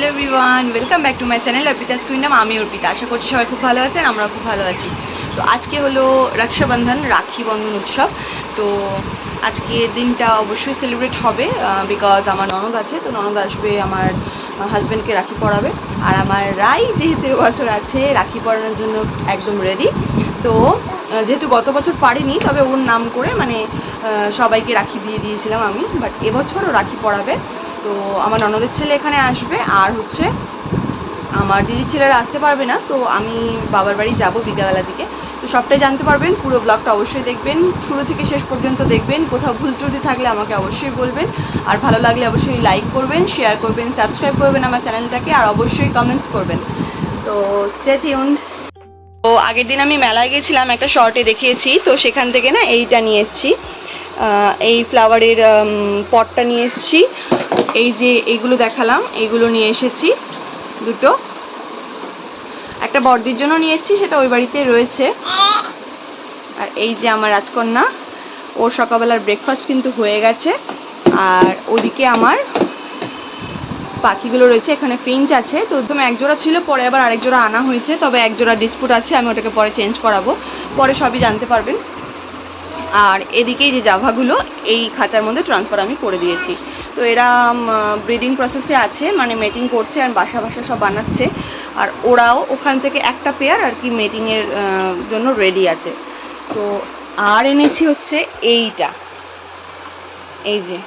Hello everyone, welcome back to my channel Arpita's queendom. আমি অর্পিতা, আশা করছি সবাই খুব ভালো আছেন, আমরাও খুব ভালো আছি। তো আজকে হলো রক্ষাবন্ধন, রাখি বন্ধন উৎসব। তো আজকে দিনটা অবশ্যই সেলিব্রেট হবে বিকজ আমার ননদ আছে, তো ননদ আসবে আমার হাজব্যান্ডকে রাখি পরাবে। আর আমার রাই যেহেতু বছর আছে, রাখি পরানোর জন্য একদম রেডি তো যেহেতু গত বছর পারিনি, তবে ওর নাম করে মানে সবাইকে রাখি দিয়ে দিয়েছিলাম আমি। বাট এবছরও রাখি পরাবে। তো আমার ননদের ছেলে এখানে আসবে, আর হচ্ছে আমার দিদির ছেলেরা আসতে পারবে না, তো আমি বাবার বাড়ি যাব বিকেলবেলা দিকে। তো সবটাই জানতে পারবেন, পুরো ব্লগটা অবশ্যই দেখবেন, শুরু থেকে শেষ পর্যন্ত দেখবেন, কোথাও ভুল ত্রুটি থাকলে আমাকে অবশ্যই বলবেন, আর ভালো লাগলে অবশ্যই লাইক করবেন শেয়ার করবেন সাবস্ক্রাইব করবেন আমার চ্যানেলটাকে আর অবশ্যই কমেন্টস করবেন। তো স্টে টিউনড তো আগের দিন আমি মেলায় গেছিলাম, একটা শর্টে দেখিয়েছি, তো সেখান থেকে না এইটা নিয়ে এসেছি এই ফ্লাওয়ারের পটটা নিয়ে এসেছি। এই যে এইগুলো দেখালাম এইগুলো নিয়ে এসেছি দুটো। একটা বর্দির জন্য নিয়ে এসেছি, সেটা ওই বাড়িতে রয়েছে। আর এই যে আমার রাজকন্যা, ওর সকালবেলার ব্রেকফাস্ট কিন্তু হয়ে গেছে। আর ওদিকে আমার পাখিগুলো রয়েছে, এখানে ফিঞ্চ আছে। তো একদম এক জোড়া ছিল, পরে আবার আরেক জোড়া আনা হয়েছে। তবে এক জোড়া ডিসপুট আছে, আমি ওটাকে পরে চেঞ্জ করাবো। পরে সবই জানতে পারবেন। আর এদিকে যে জাভাগুলো, এই খাঁচার মধ্যে ট্রান্সফার আমি করে দিয়েছি। তো এরা ব্রিডিং প্রসেসে আছে মানে মেটিং করছে আর বাসা বাসা সব বানাচ্ছে। আর ওরাও ওখান থেকে একটা পেয়ার আর কি মেটিংয়ের জন্য রেডি আছে। তো আর এনেছি হচ্ছে এইটা। এই যে।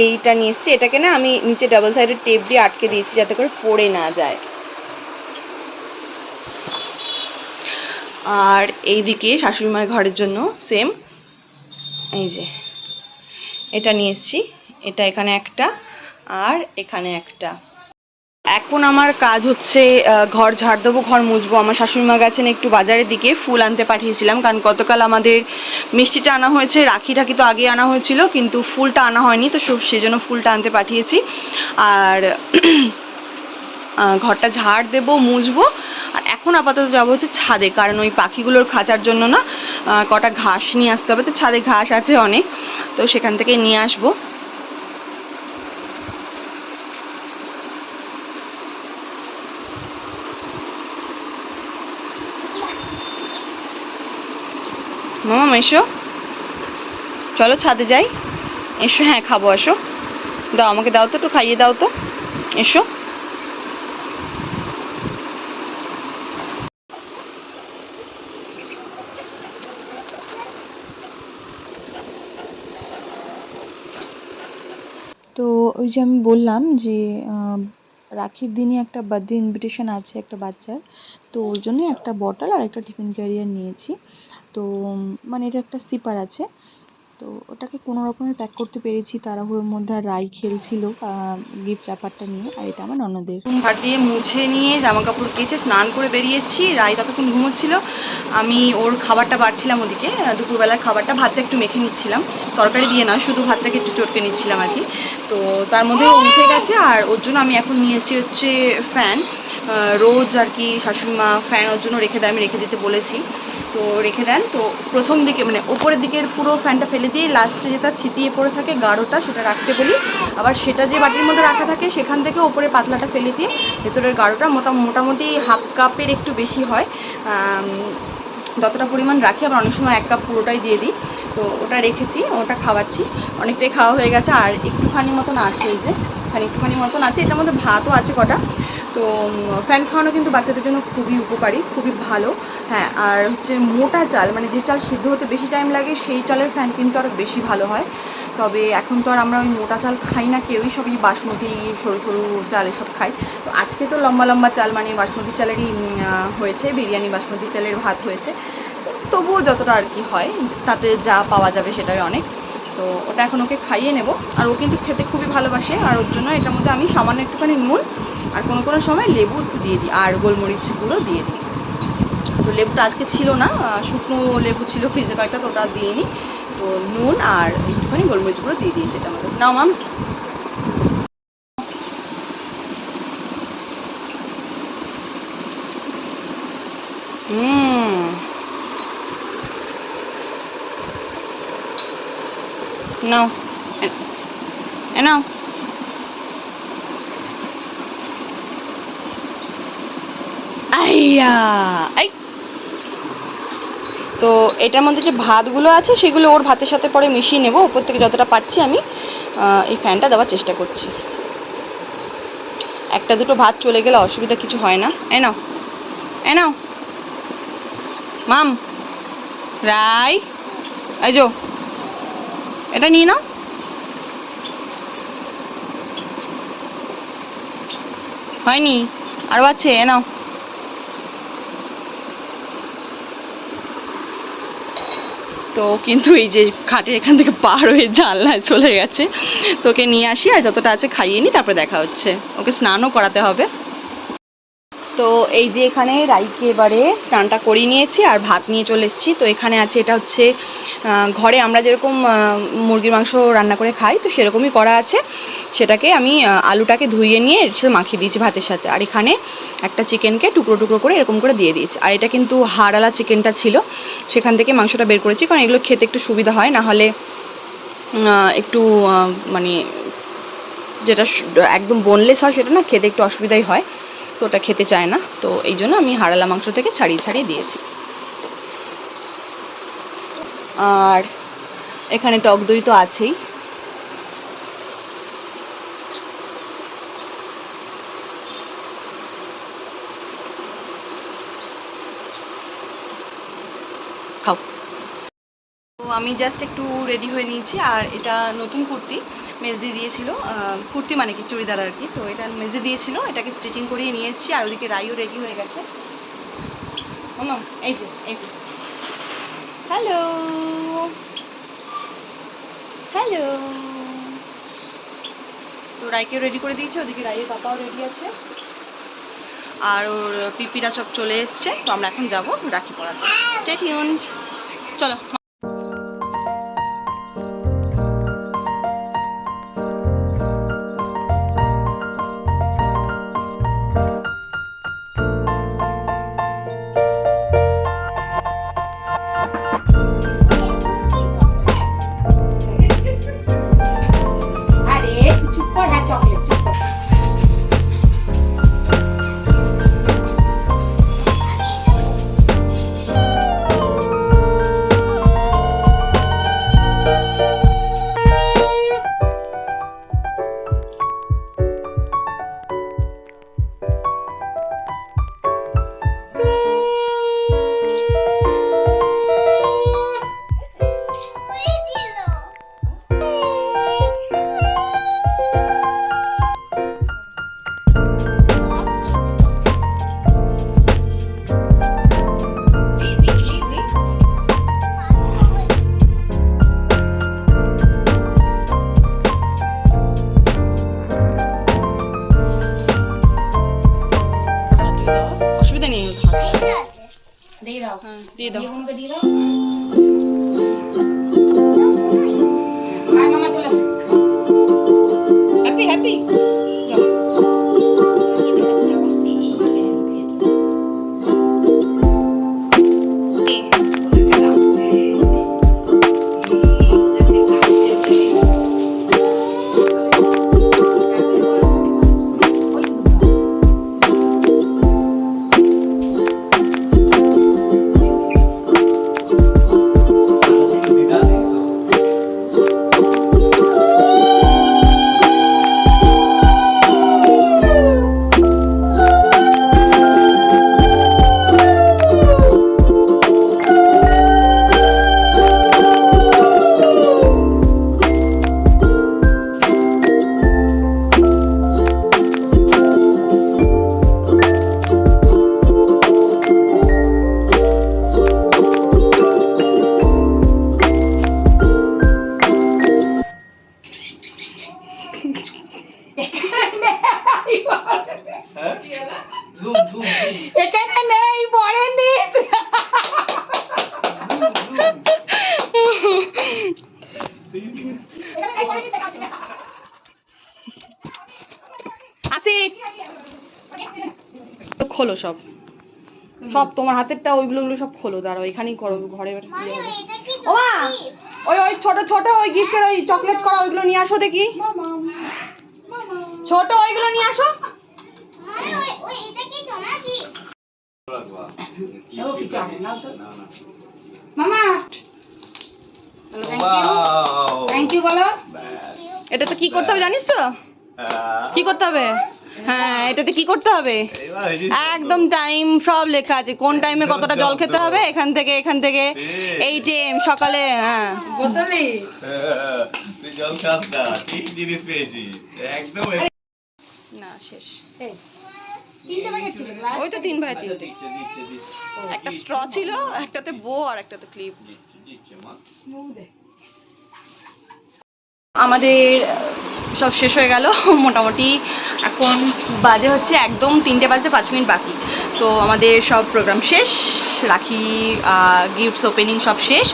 এইটা নিয়ে এসেছি। এটাকে না আমি নিচে ডাবল সাইডের টেপ দিয়ে আটকে দিয়েছি যাতে করে পড়ে না যায়। আর এইদিকে শাশুড়ি মায়ের ঘরের জন্য সেম এই যে। এটা নিয়ে এটা এখানে একটা আর এখানে একটা। এখন আমার কাজ হচ্ছে ঘর ঝাড় দেবো, ঘর মুছবো। আমার শাশুড়িমা গেছেন একটু বাজারের দিকে, ফুল আনতে পাঠিয়েছিলাম। কারণ গতকাল আমাদের মিষ্টিটা আনা হয়েছে, রাখি টাকি তো আগে আনা হয়েছিল, কিন্তু ফুলটা আনা হয়নি, তো সেজন্য ফুলটা আনতে পাঠিয়েছি। আর ঘরটা ঝাড় দেবো, মুছবো। আর এখন আপাতত যাব হচ্ছে ছাদে, কারণ ওই পাখিগুলোর খাঁচার জন্য না কটা ঘাস নিয়ে আসতে হবে। তো ছাদে ঘাস আছে অনেক, তো সেখান থেকে নিয়ে আসব। মামা, এসো। চলো ছাদে যাই। এসো হ্যাঁ খাব, আসো। দাও, আমাকে দাও তো, একটু খাইয়ে দাও তো। এসো তো ওই যে আমি বললাম যে রাখির দিনই একটা বার্থডে ইনভিটেশন আছে একটা বাচ্চার। তো ওর জন্য একটা বটল আর একটা টিফিন ক্যারিয়ার নিয়েছি। তো মানে এটা একটা সিপার আছে। তো ওটাকে কোনো রকমের প্যাক করতে পেরেছি। তাড়াহুড়োর মধ্যে আর রাই খেলছিল গিফট ব্যাপারটা নিয়ে। আর এটা আমার ননদের। ভাত দিয়ে মুছে নিয়ে জামা কাপড় কেচে স্নান করে বেরিয়ে এসেছি। রাই ততক্ষণ ঘুমোচ্ছিল। আমি ওর খাবারটা বাড়ছিলাম ওদিকে। দুপুরবেলার খাবারটা ভাতটা একটু মেখে নিচ্ছিলাম। তরকারি দিয়ে নয়, শুধু ভাতটাকে একটু চটকে নিচ্ছিলাম আর কি। তো তার মধ্যে উঠে গেছে, আর ওর জন্য আমি এখন নিয়ে এসেছি হচ্ছে ফ্যান রোজ আর কি শাশুড়ি মা ফ্যান ওর জন্য রেখে দেয়, আমি রেখে দিতে বলেছি। তো রেখে দেন, তো প্রথম দিকে মানে ওপরের দিকের পুরো ফ্যানটা ফেলে দিয়ে লাস্টে যেটা থিতিয়ে পড়ে থাকে গাঢ়টা সেটা রাখতে বলি। আবার সেটা যে বাটির মধ্যে রাখা থাকে সেখান থেকে ওপরে পাতলাটা ফেলে দিয়ে ভেতরের গাঢ়টা মোটা, মোটামুটি হাফ কাপের একটু বেশি হয়। যতটা পরিমাণ রাখি আবার অনেক সময় এক কাপ পুরোটাই দিয়ে দিই। তো ওটা রেখেছি, ওটা খাওয়াচ্ছি। অনেকটাই খাওয়া হয়ে গেছে, আর একটুখানি মতন আছে এই যে এখানে একটুখানি মতন আছে, এটার মধ্যে ভাতও আছে কটা। তো ফ্যান খাওয়ানো কিন্তু বাচ্চাদের জন্য খুবই উপকারী, খুবই ভালো। হ্যাঁ আর হচ্ছে মোটা চাল মানে যে চাল সিদ্ধ হতে বেশি টাইম লাগে, সেই চালের ফ্যান কিন্তু আরও বেশি ভালো হয়। তবে এখন তো আর আমরা ওই মোটা চাল খাই না কেউই, সবই বাসমতি, সরু সরু চাল এসব খাই। তো আজকে তো লম্বা লম্বা চাল মানে বাসমতি চালেরই হয়েছে, বিরিয়ানি বাসমতি চালের ভাত হয়েছে। তবুও যতটা আর কি হয়, তাতে যা পাওয়া যাবে সেটাই অনেক। তো ওটা এখন ওকে খাইয়ে নেব। আর ও কিন্তু খেতে খুবই ভালোবাসে। আর ওর জন্য এটার মধ্যে আমি সামান্য একটুখানি নুন আর কোনো কোনো সময় লেবু দিয়ে দিই আর গোলমরিচ গুঁড়ো দিয়ে দিই। তো লেবুটা আজকে ছিল না শুকনো লেবু ছিল ফ্রিজে কয়েকটা, তো ওটা দিয়ে নিই তো নুন আর একটুখানি গোলমরিচ গুঁড়ো দিয়ে দিয়েছি এটা আমাদের নাও মাম। নাও নাও আইয়া! আই! তো এটার মধ্যে যে ভাতগুলো আছে, সেগুলো ওর ভাতের সাথে পরে মিশিয়ে নেব। ওপর থেকে যতটা পারছি আমি এই ফ্যানটা দেওয়ার চেষ্টা করছি। একটা দুটো ভাত চলে গেলে অসুবিধা কিছু হয় না। এ নাও। এ নাও। মাম। রাই। এই এটা নিয়ে নাও। হয়নি? আরও আছে, এ নাও। তো কিন্তু এই যে খাটের এখান থেকে পার হয়ে জানলায় চলে গেছে। তোকে নিয়ে আসি, আর যতটা আছে খাইয়ে নিই তারপরে দেখা হচ্ছে। ওকে স্নানও করাতে হবে। তো এই যে এখানে রাইকে এবারে স্নানটা করিয়ে নিয়েছি আর ভাত নিয়ে চলে এসেছি। তো এখানে আছে, এটা হচ্ছে ঘরে আমরা যেরকম মুরগির মাংস রান্না করে খাই, তো সেরকমই করা আছে। সেটাকে আমি আলুটাকে ধুইয়ে নিয়ে সাথে মাখিয়ে দিয়েছি ভাতের সাথে। আর এখানে একটা চিকেনকে টুকরো টুকরো করে এরকম করে দিয়ে দিয়েছি। আর এটা কিন্তু হাড়ালা চিকেনটা ছিল, সেখান থেকে মাংসটা বের করেছি, কারণ এগুলো খেতে একটু সুবিধা হয়, না হলে একটু মানে যেটা একদম বোনলেস হয় সেটা না, খেতে একটু অসুবিধাই হয়। তো ওটা খেতে চায় না। তো এই জন্য আমি হাড়ালা মাংস থেকে ছাড়িয়ে ছাড়িয়ে দিয়েছি। আর এখানে টক দই তো আছেই। খাও। তো আমি জাস্ট একটু রেডি হয়ে নিয়েছি, আর এটা নতুন কুর্তি। মেজদি দিয়েছিল কুর্তি মানে কি, চুড়িদার আর কি। তো এটা মেজদি দিয়েছিল, এটাকে স্টিচিং করিয়ে নিয়ে এসেছি, আর ওদিকে রাইও রেডি হয়ে গেছে। মামা এই যে এই যে। হ্যালো হ্যালো তো রাইকেও রেডি করে দিয়েছে, ওদিকে রাইয়ের পাপাও রেডি আছে। আর ওর পিপিরা সব চলে এসছে, তো আমরা এখন যাব রাখি পড়াতে। স্টেট চলো। এখানে নেই পরে নিস খোলো সব। সব তোমার হাতেরটা ওইগুলো ওগুলো সব খোলো দাঁড়াও এখানেই করো ঘরে ইয়ে ও মা! ওই ওই ছোট ছোট ওই গিফটের ওই চকলেট করা ওইগুলো নিয়ে আসো দেখি। ছোট ওইগুলো নিয়ে আসো। মামা থ্যাংক ইউ বলো। এটাতে কি করতে হবে জানিস তো? কি করতে হবে? হ্যাঁ এটাতে কি করতে হবে? একদম টাইম সব লেখা আছে। কোন টাইমে কতটা জল খেতে হবে? এখান থেকে এখান থেকে। এই টাইম সকালে হ্যাঁ। বোতলে। জল খাস না। ঠিক জিনিস পেয়েছিস। একদম না শেষ। এই, তিনটে প্যাকেট ছিল ওই তো তিন ভাই তিনটে। একটা স্ট্র ছিল একটাতে বো আর একটাতে ক্লিপ। আমাদের সব শেষ হয়ে গেল মোটামুটি। এখন বাজে হচ্ছে একদম তিনটে বাজতে পাঁচ মিনিট বাকি। তো আমাদের সব প্রোগ্রাম শেষ রাখি গিফটস ওপেনিং সব শেষ।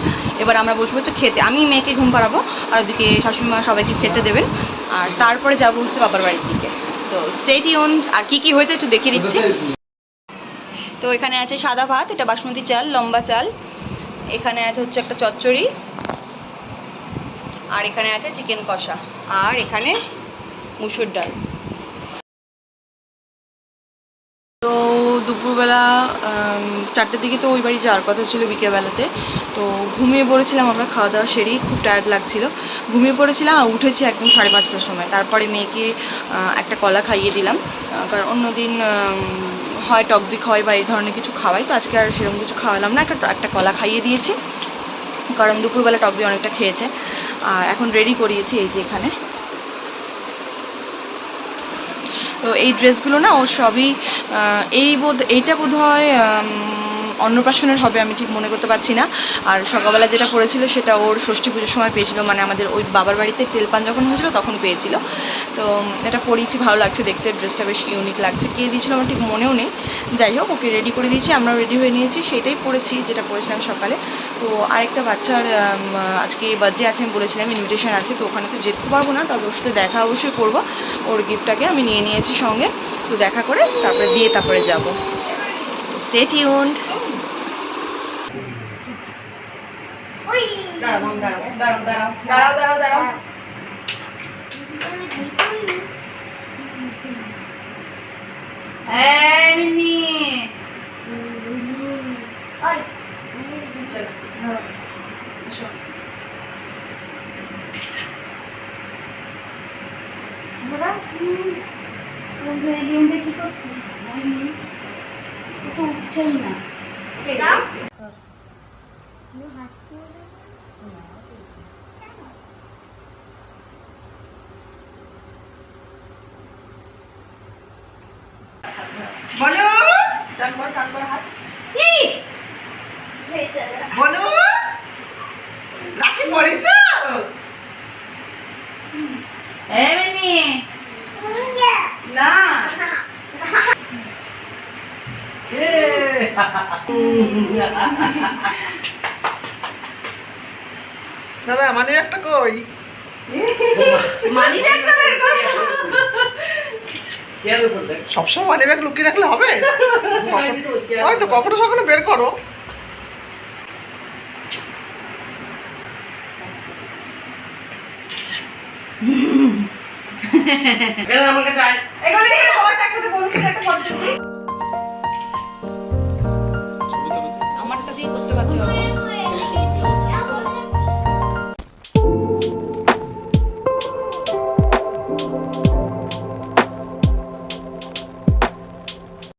এবার আমরা বসবো হচ্ছে খেতে। আমি মেয়েকে ঘুম পাড়াবো আর ওদিকে শাশুড়ি মা সবাইকে খেতে দেবেন। আর তারপরে যাব হচ্ছে বাবার বাড়ির দিকে। তো স্টেট আর কি কি হয়েছে একটু দেখিয়ে দিচ্ছি। তো এখানে আছে সাদা ভাত, এটা বাসমতি চাল, লম্বা চাল। এখানে আছে হচ্ছে একটা চচ্চড়ি। আর এখানে আছে চিকেন কষা। আর এখানে মুসুর ডাল। দুপুরবেলা চারটের দিকে তো ওই বাড়ি যাওয়ার কথা ছিল বিকেলবেলাতে। তো ঘুমিয়ে পড়েছিলাম আমরা খাওয়া দাওয়া সেরেই খুব টায়ার্ড লাগছিল। ঘুমিয়ে পড়েছিলাম আর উঠেছি একদম সাড়ে পাঁচটার সময়। তারপরে মেয়েকে একটা কলা খাইয়ে দিলাম। কারণ অন্যদিন হয় টক দিক হয় বা এই ধরনের কিছু খাওয়াই, তো আজকে আর সেরকম কিছু খাওয়ালাম না। একটা একটা কলা খাইয়ে দিয়েছি। কারণ দুপুরবেলা টক দিয়ে অনেকটা খেয়েছে। আর এখন রেডি করিয়েছি এই যে এখানে। তো এই ড্রেসগুলো না ও সবই এই বোধ এইটা বোধ হয় অন্নপ্রাশনের হবে, আমি ঠিক মনে করতে পারছি না। আর সকালবেলা যেটা পড়েছিল, সেটা ওর ষষ্ঠী পুজোর সময় পেয়েছিল। মানে আমাদের ওই বাবার বাড়িতে তেলপান যখন হয়েছিল, তখন পেয়েছিল। তো, এটা পরিয়েছি ভালো লাগছে দেখতে। ড্রেসটা বেশ ইউনিক লাগছে। কে দিয়েছিল আমার ঠিক মনেও নেই। যাই হোক, ওকে রেডি করে দিয়েছি, আমরাও রেডি হয়ে নিয়েছি। সেটাই পরেছি যেটা পরেছিলাম সকালে। তো, আরেকটা বাচ্চার আজকে বার্থডে আছে, আমি বলেছিলাম ইনভিটেশন আছে। তো ওখানে তো যেতে পারব না, তবে ওর সাথে দেখা অবশ্যই করব। ওর গিফটটাকে আমি নিয়ে নিয়েছি সঙ্গে। তো দেখা করে, তারপরে দিয়ে তারপরে যাব। স্টে টিউনড দাঁড়াও দাঁড়াও দাঁড়াও দাঁড়াও দাঁড়াও দাঁড়াও দাঁড়াও। তো উঠছেই না বলো? বলো? রাখি পড়েছ? এমনি না। দাদা মানে একটা কই? মানি ব্যাগটা বের কর। সবসময় মানি ব্যাগ লুকিয়ে রাখলে হবে? কখন- ওই তো কখনো সখনো বের করো। এগুলো দেখে